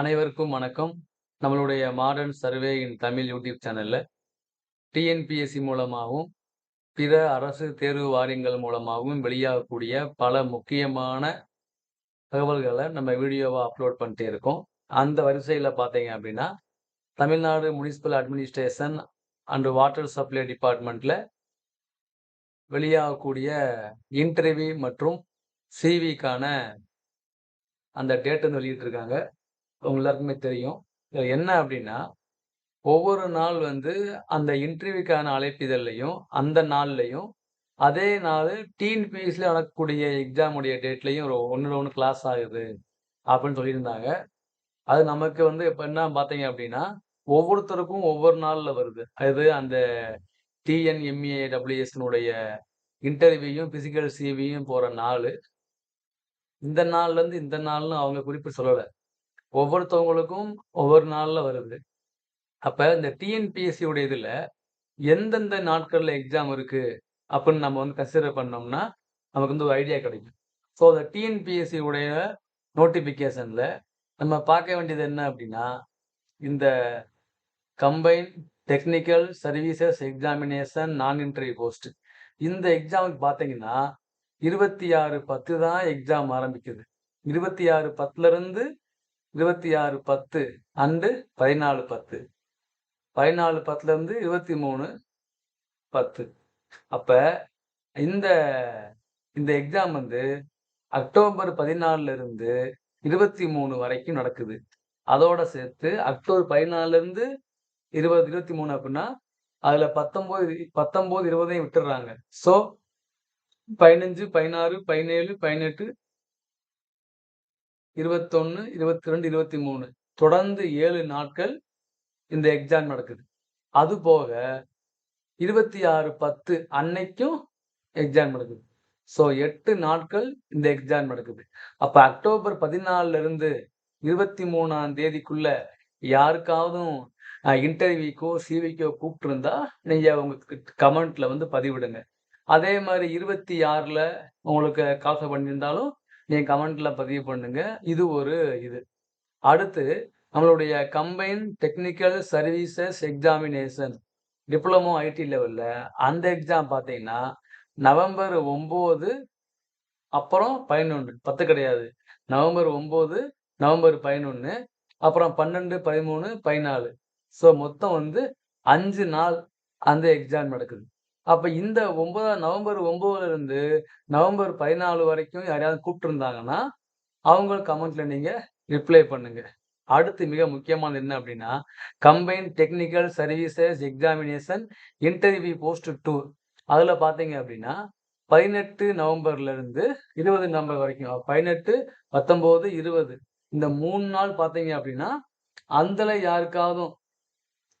அனைவருக்கும் வணக்கம். நம்மளுடைய modern survey in Tamil YouTube சேனலில் டிஎன்பிஎஸ்சி மூலமாகவும் பிற அரசு தேர்வு வாரியங்கள் மூலமாகவும் வெளியாகக்கூடிய பல முக்கியமான தகவல்களை நம்ம வீடியோவாக அப்லோட் பண்ணிட்டே இருக்கோம். அந்த வரிசையில் பார்த்தீங்க அப்படின்னா Tamil Nadu municipal administration and water supply டிபார்ட்மெண்ட்டில் வெளியாகக்கூடிய இன்டர்வியூ மற்றும் சிவிக்கான அந்த டேட் வந்து வெளியிட்டிருக்காங்க. எல்லாருக்குமே தெரியும். இதுல என்ன அப்படின்னா ஒவ்வொரு நாள் வந்து அந்த இன்டர்வியூக்கான அழைப்பிதழ்லையும் அந்த நாள்லையும் அதே நாள் டிஎன்பிஎஸ்சில் நடக்கக்கூடிய எக்ஸாமுடைய டேட்லையும் ஒரு ஒன்று ஒன்று கிளாஸ் ஆகுது அப்படின்னு சொல்லியிருந்தாங்க. அது நமக்கு வந்து இப்போ என்ன பார்த்தீங்க அப்படின்னா ஒவ்வொருத்தருக்கும் ஒவ்வொரு நாளில் வருது. அது அந்த டிஎன்எம்ஏ டபிள்யூஎஸ்னுடைய இன்டர்வியூயும் பிசிக்கல் சிவியும் போகிற நாள். இந்த நாள்லேருந்து இந்த நாள்னு அவங்க குறிப்பு சொல்லலை. ஒவ்வொருத்தவங்களுக்கும் ஒவ்வொரு நாளில் வருது. அப்போ இந்த டிஎன்பிஎஸ்சி உடைய இதில் எந்தெந்த நாட்களில் எக்ஸாம் இருக்குது அப்படின்னு நம்ம வந்து கன்சிடர் பண்ணோம்னா நமக்கு வந்து ஒரு ஐடியா கிடைக்கும். ஸோ அந்த டிஎன்பிஎஸ்சி உடைய நோட்டிஃபிகேஷனில் நம்ம பார்க்க வேண்டியது என்ன அப்படின்னா இந்த combine technical services examination non interview post இந்த எக்ஸாமுக்கு பார்த்தீங்கன்னா இருபத்தி ஆறு பத்து தான் எக்ஸாம் ஆரம்பிக்குது. இருபத்தி ஆறு பத்துலேருந்து இருபத்தி ஆறு பத்து அண்டு பதினாலு பத்து. பதினாலு பத்துலேருந்து இருபத்தி மூணு பத்து. அப்போ இந்த இந்த எக்ஸாம் வந்து அக்டோபர் பதினாலுல இருந்து இருபத்தி மூணு வரைக்கும் நடக்குது. அதோட சேர்த்து அக்டோபர் பதினாலுல இருந்து இருபது இருபத்தி மூணு அப்படின்னா அதுல பத்தொம்போது பத்தொம்போது இருபதையும் விட்டுடுறாங்க ஸோ பதினஞ்சு பதினாறு பதினேழு பதினெட்டு இருபத்தொன்னு இருபத்தி ரெண்டு இருபத்தி மூணு தொடர்ந்து ஏழு நாட்கள் இந்த எக்ஸாம் நடக்குது. அது போக இருபத்தி ஆறு பத்து அன்னைக்கும் எக்ஸாம் நடக்குது. ஸோ எட்டு நாட்கள் இந்த எக்ஸாம் நடக்குது. அப்போ அக்டோபர் பதினாலுல இருந்து இருபத்தி மூணாம் தேதிக்குள்ள யாருக்காவதும் இன்டர்வியூக்கோ சிவிக்கோ கூப்பிட்டுருந்தா நீங்கள் உங்க கமெண்ட்ல வந்து பதிவிடுங்க. அதே மாதிரி இருபத்தி ஆறில் உங்களுக்கு காசை பண்ணியிருந்தாலும் நீங்கள் கமெண்ட்ல பதிவு பண்ணுங்க. இது ஒரு இது. அடுத்து நம்மளுடைய combine technical services examination diploma IT லெவலில் அந்த எக்ஸாம் பார்த்தீங்கன்னா நவம்பர் ஒம்பது அப்புறம் பதினொன்று பத்து கிடையாது. நவம்பர் ஒம்பது நவம்பர் பதினொன்று அப்புறம் பன்னெண்டு பதிமூணு பதினாலு. ஸோ மொத்தம் வந்து அஞ்சு நாள் அந்த எக்ஸாம் நடக்குது. அப்போ இந்த ஒன்பதாம் நவம்பர் ஒன்பதுல இருந்து நவம்பர் பதினாலு வரைக்கும் யாரையாவது கூப்பிட்டுருந்தாங்கன்னா அவங்க கமெண்ட்ல நீங்க ரிப்ளை பண்ணுங்க. அடுத்து மிக முக்கியமானது என்ன அப்படின்னா combine technical services examination interview post too. அதில் பார்த்தீங்க அப்படின்னா பதினெட்டு நவம்பர்ல இருந்து இருபது நவம்பர் வரைக்கும் பதினெட்டு பத்தொம்போது இருபது. இந்த மூணு நாள் பார்த்தீங்க அப்படின்னா அதில் யாருக்காவதும்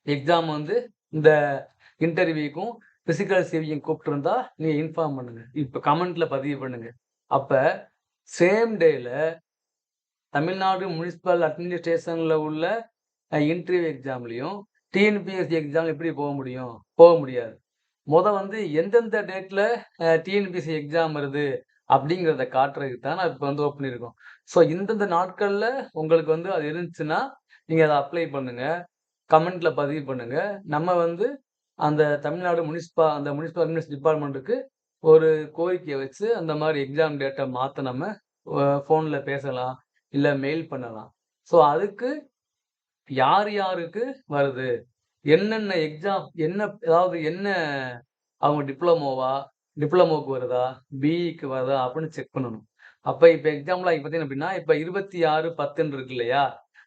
எக்ஸாம் வந்து இந்த இன்டர்வியூக்கும் பிசிக்கல் சேவியும் கூப்பிட்டுருந்தா நீங்கள் இன்ஃபார்ம் பண்ணுங்க. இப்போ கமெண்ட்ல பதிவு பண்ணுங்க. அப்போ சேம் டேல தமிழ்நாடு முனிசிபல் அட்மினிஸ்ட்ரேஷனில் உள்ள இன்டர்வியூ எக்ஸாம்லையும் டிஎன்பிஎஸ்சி எக்ஸாம் எப்படி போக முடியும்? போக முடியாது. முத வந்து எந்தெந்த டேட்டில் டிஎன்பிஎஸ்சி எக்ஸாம் வருது? அப்படிங்கிறத காட்டுறதுக்கு தான் நான் இப்போ வந்து ஓப்பன் இருக்கோம் ஸோ இந்தந்த நாட்களில் உங்களுக்கு வந்து அது இருந்துச்சுன்னா நீங்கள் அதை அப்ளை பண்ணுங்க. கமெண்ட்டில் பதிவு பண்ணுங்கள் நம்ம வந்து அந்த தமிழ்நாடு முனிசிபா அந்த முனிசிபல் அட்மினிஸ்ட் டிபார்ட்மெண்ட்டுக்கு ஒரு கோரிக்கையை வச்சு அந்த மாதிரி எக்ஸாம் டேட்டை மாற்ற நம்ம ஃபோனில் பேசலாம் இல்லை மெயில் பண்ணலாம். ஸோ அதுக்கு யார் யாருக்கு வருது? என்னென்ன எக்ஸாம் என்ன அதாவது என்ன அவங்க டிப்ளமோவா டிப்ளமோக்கு வருதா பிஇக்கு வருதா அப்படின்னு செக் பண்ணணும். அப்போ இப்போ எக்ஸாம்பிள் பார்த்தீங்க அப்படின்னா இப்போ இருபத்தி ஆறு பத்துன்னு இருக்கு இல்லையா?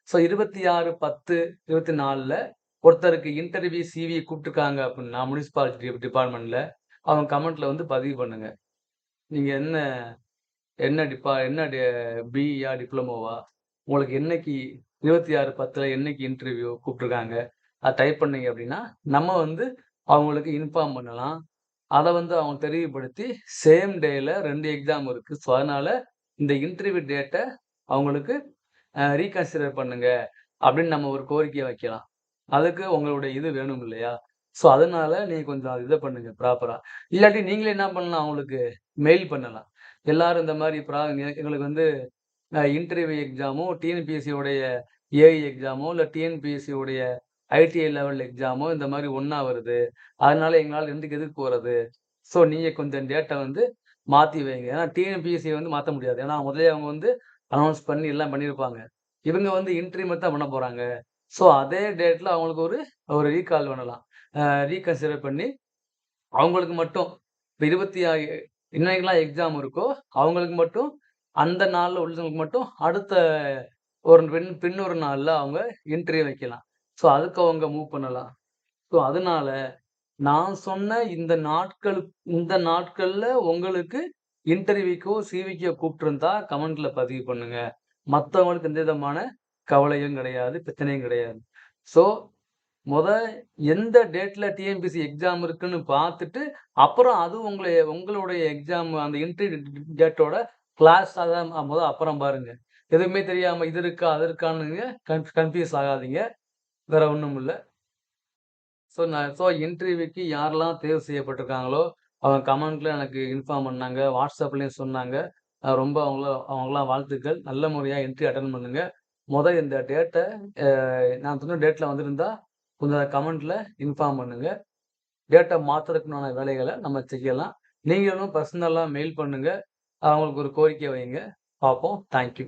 ஸோ இருபத்தி ஆறு பத்து இருபத்தி நாலில் ஒருத்தருக்கு இன்டர்வியூ சிவி கூப்பிட்டுருக்காங்க அப்படின்னா முனிசிபாலிட்டி டிபார்ட்மெண்ட்டில் அவங்க கமெண்ட்டில் வந்து பதிவு பண்ணுங்க. நீங்கள் என்ன என்ன டிப்பா என்ன பிஇயா டிப்ளமோவா உங்களுக்கு என்னைக்கு இருபத்தி ஆறு பத்தில் என்னைக்கு இன்டர்வியூ கூப்பிட்ருக்காங்க அதை டைப் பண்ணீங்க அப்படின்னா நம்ம வந்து அவங்களுக்கு இன்ஃபார்ம் பண்ணலாம். அதை வந்து அவங்க தெரியப்படுத்தி சேம் டேயில் ரெண்டு எக்ஸாம் இருக்குது ஸோ அதனால் இந்த இன்டர்வியூ டேட்டை அவங்களுக்கு ரீகன்சிடர் பண்ணுங்க அப்படின்னு நம்ம ஒரு கோரிக்கையை வைக்கலாம். அதுக்கு உங்களுடைய இது வேணும் இல்லையா? ஸோ அதனால நீங்கள் கொஞ்சம் இதை பண்ணுங்க ப்ராப்பராக இல்லாட்டி நீங்களே என்ன பண்ணலாம்? அவங்களுக்கு மெயில் பண்ணலாம். எல்லாரும் இந்த மாதிரி ப்ரா எங்களுக்கு வந்து இன்டர்வியூ எக்ஸாமும் டிஎன்பிஎஸ்சியோடைய ஏஐ எக்ஸாமோ இல்லை டிஎன்பிஎஸ்சியோடைய ஐடிஐ லெவல் எக்ஸாமோ இந்த மாதிரி ஒன்றா வருது. அதனால எங்களால் ரெண்டுக்கு எதுக்கு போகிறது ஸோ நீங்கள் கொஞ்சம் டேட்டை வந்து மாற்றி வைங்க. ஏன்னா டிஎன்பிஎஸ்சி வந்து மாற்ற முடியாது. ஏன்னா முதலே அவங்க வந்து அனௌன்ஸ் பண்ணி எல்லாம் பண்ணியிருப்பாங்க. இவங்க வந்து இன்டர்வியூ தான் பண்ண போகிறாங்க ஸோ அதே டேட்டில் அவங்களுக்கு ஒரு ஒரு ரீகால் பண்ணலாம். ரீகன்சிடர் பண்ணி அவங்களுக்கு மட்டும் இப்போ இருபத்தி இன்னைக்கெல்லாம் எக்ஸாம் இருக்கோ அவங்களுக்கு மட்டும் அந்த நாளில் உள்ளவங்களுக்கு மட்டும் அடுத்த ஒரு பின் பின்னொரு நாளில் அவங்க இன்டர்வியூ வைக்கலாம். ஸோ அதுக்கு அவங்க மூவ் பண்ணலாம். ஸோ அதனால நான் சொன்ன இந்த நாட்கள் இந்த நாட்களில் உங்களுக்கு இன்டர்வியூக்கோ சிவிக்கோ கூப்பிட்டுருந்தா கமெண்ட்ல பதிவு பண்ணுங்க. மற்றவங்களுக்கு எந்த விதமான கவலையும் கிடையாது பிரச்சனையும் கிடையாது. ஸோ முத எந்த டேட்டில் டிஎன்பிசி எக்ஸாம் இருக்குன்னு பார்த்துட்டு அப்புறம் அது உங்களை உங்களுடைய எக்ஸாம் அந்த இன்டர்வியூ டேட்டோட கிளாஸ் அதான் முத அப்புறம் பாருங்க. எதுவுமே தெரியாமல் இது இருக்கா அது இருக்கான்னு கன்ஃபியூஸ் ஆகாதீங்க. வேற ஒன்றும் இல்லை. ஸோ நான் ஸோ இன்டர்வியூக்கு யாரெல்லாம் தேர்வு செய்யப்பட்டிருக்காங்களோ அவங்க கமெண்ட்ல எனக்கு இன்ஃபார்ம் பண்ணாங்க வாட்ஸ்அப்லேயும் சொன்னாங்க. ரொம்ப அவங்கள அவங்களாம் வாழ்த்துக்கள். நல்ல முறையாக இன்டர்வியூ அட்டன் பண்ணுங்கள் முதல் இந்த டேட்டை நான் சொன்ன டேட்டில் வந்திருந்தா கொஞ்சம் கமெண்ட்ல இன்ஃபார்ம் பண்ணுங்க. டேட்டை மாற்றுறதுக்குண்டான வேலைகளை நம்ம செய்யலாம். நீங்களும் பர்சனலாக மெயில் பண்ணுங்க. அவங்களுக்கு ஒரு கோரிக்கை வைங்க. பார்ப்போம். தேங்க்யூ